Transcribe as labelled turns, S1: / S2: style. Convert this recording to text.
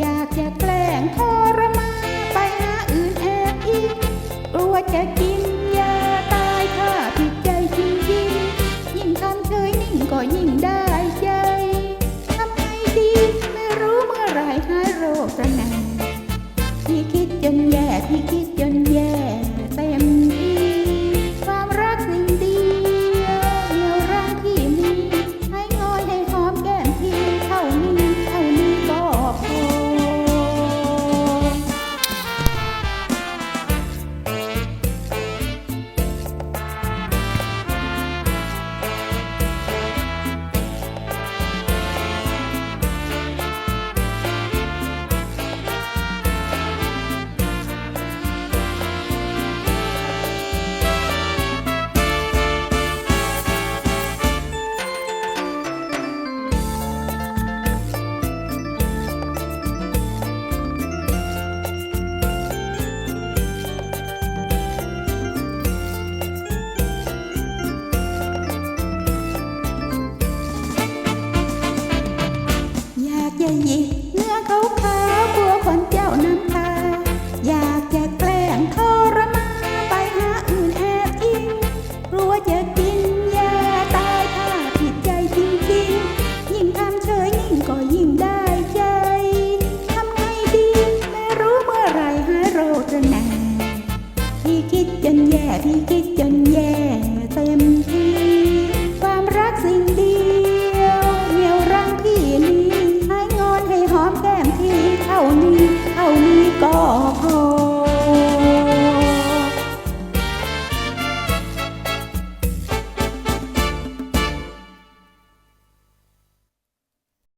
S1: อยากจะแกล้งทรมาไปหาอื่นแอบอีกกลัวจะกินยาตายถ้าผิดใจจริงจริงยิ่งทำเธยนิ่งก็ยิ่งได้ใจทำไงดีไม่รู้เมื่อไรหายโรคระนังพี่คิดจนแย่พี่คิดจนแย่ ยหยิเนื้อเขาขาวกลัวคนเจ้าน้ำตา อยากจะแกล้งทรมานไปหาอื่นแอบอิงกลัวจะกินยาตายถ้าผิดใจจริงๆ ยิ่งทำเฉยยิ่งก็ยิ่งได้ใจ ทำไงดีไม่รู้เมื่อไรให้เราจะหนาพี่คิดจนแย่พี่คิดจนแย่เต็มที่ ความรักสิ่งดี